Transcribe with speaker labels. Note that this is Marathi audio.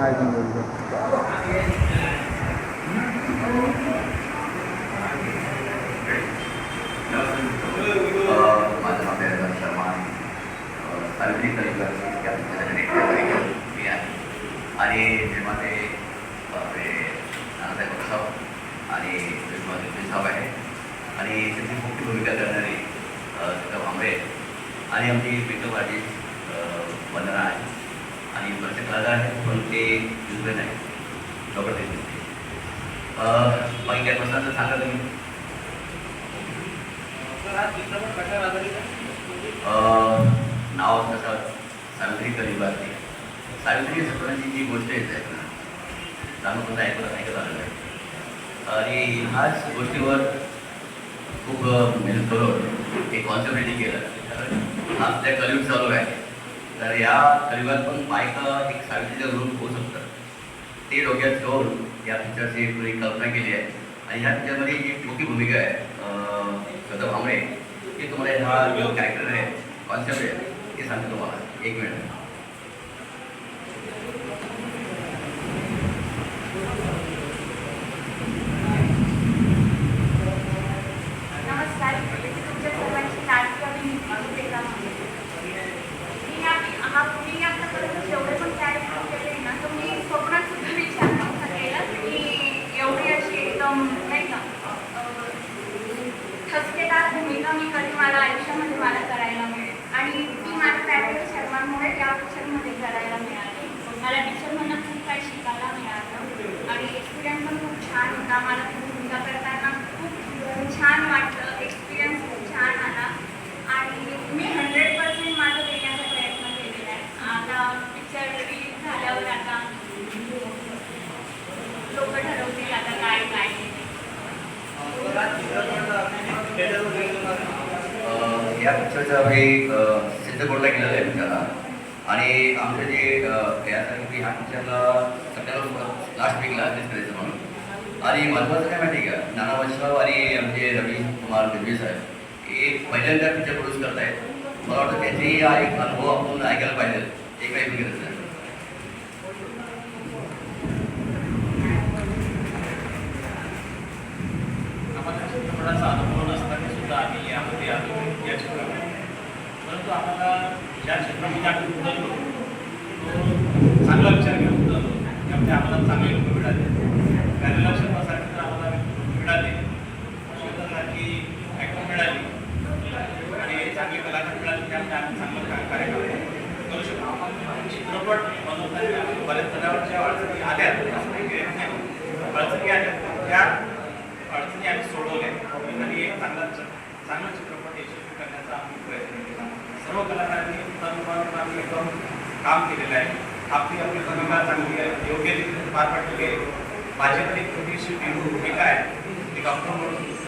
Speaker 1: ऐकून घेऊ
Speaker 2: माझं नाव देवेंद्र शर्मा आहे सार्वजनिक कलिंगड आणि निर्माते ते नानासाहेब आणि साहेब आहे आणि त्यांची मुख्य भूमिका करणारी सुद्धा आणि आमची मेकअप आर्टिस्ट वंदना आहे आणि प्रत्येक राजा आहेत पण ते युजवेन आहे डॉक्टर ते बाकी काय प्रश्नाचं सांगा तुम्ही. नाव कसं? सावित्री कलिबाती सावित्री सत्रांची जी गोष्ट येत आहे ना जाणून कसं ऐकत ऐकत आलेलं आहे आणि ह्याच गोष्टीवर खूप मेहनत म्हणजे करून एक कॉन्सन्ट्रेटिंग केलं आज त्या कलियुग चालू आहे. तर या कलियुगात पण बायका एक सावित्रीचा रूप होऊ शकतं. ते डोक्यात ठेवून या पिक्चरची पुढे कल्पना केली आहे. आणि ह्या पिक्चरमध्ये जी मोठी भूमिका आहे. कदम श्रद्धा की तुम्हाला हा जो कॅरेक्टर आहे कॉन्सेप्ट आहे ते सांगतो तुम्हाला. एक मिनिट
Speaker 3: नमस्कार मी तुमच्या सर्वांची लाडकी अभिनेत्री सुरेखा मांढरे. मी या- हा मी आतापर्यंत जेवढे पण कॅरेक्टर केले ना तर मी स्वप्नात सुद्धा विचार नव्हता केला की एवढी अशी एकदम नाही का अं, ठसकेदार भूमिका मी कधी मला आयुष्यामध्ये मला करायला मिळेल आणि ती माझ्या पॅटर्न शर्मांमुळे या पिक्चरमध्ये करायला मिळाली मला पिक्चरमधनं खूप काही शिकायला मिळालं आणि एक्सपिरियन्स पण खूप छान होता मला ती भूमिका करताना खूप छान वाटलं. एक्सपिरियन्स खूप छान आला. आणि मी हंड्रेड पर्सेंट माझं देण्याचा प्रयत्न केलेला आहे. आता पिक्चर रिलीज झाल्यावर आता लोक ठरवतील आता काय काय.
Speaker 2: या पिक्चरचा काही अं, सिद्धकोटला गेलेला आहे पिक्चरला आणि आमचं जे अं, यासाठी की पिक्चरला सगळ्याला लास्ट वीकला रिलीज करायचं म्हणून आणि महत्त्वाचं काय माहिती आहे का? नाना वैष्णव आणि आमचे रवी कुमार दिव्य साहेब हे पहिल्यांदा पिक्चर प्रोड्यूस करतायत. मला वाटतं त्यांची हा एक अनुभव आपण ऐकायला पाहिजे. हे काही गरज नाही.
Speaker 4: अनुभव नसताना सुद्धा आम्ही यामध्ये आलो या चित्रपटात परंतु आम्हाला ज्या चित्रपटात आम्ही उतरलो तो चांगला विचार घेऊन उतरलो त्यामध्ये आम्हाला चांगले लोक मिळाले कार्य लक्षात बसायचं तर आम्हाला लोक मिळाले श्वेतासारखी ॲक्टर मिळाली आणि चांगले कलाकार मिळाले त्यामुळे आम्ही चांगलं काय कार्यक्रम करू करू शकतो चित्रपट बनवताना आम्ही बऱ्याच जणांवर ज्या अडचणी आल्या. असं काही गैर नाही अडचणी आल्या त्या अडचणी आम्ही सोडवल्या आणि एक चांगला चांगला चित्रपट यशस्वी करण्याचा आम्ही प्रयत्न केला सर्व कलाकारांनी तरुणांवर आम्ही एकदम काम केलेलं आहे आपली आपली भूमिका चांगली आहे योग्य रीतीने पार पाडलेली आहे माझी पण एक छोटीशी भूमिका आहे एक डॉक्टर म्हणून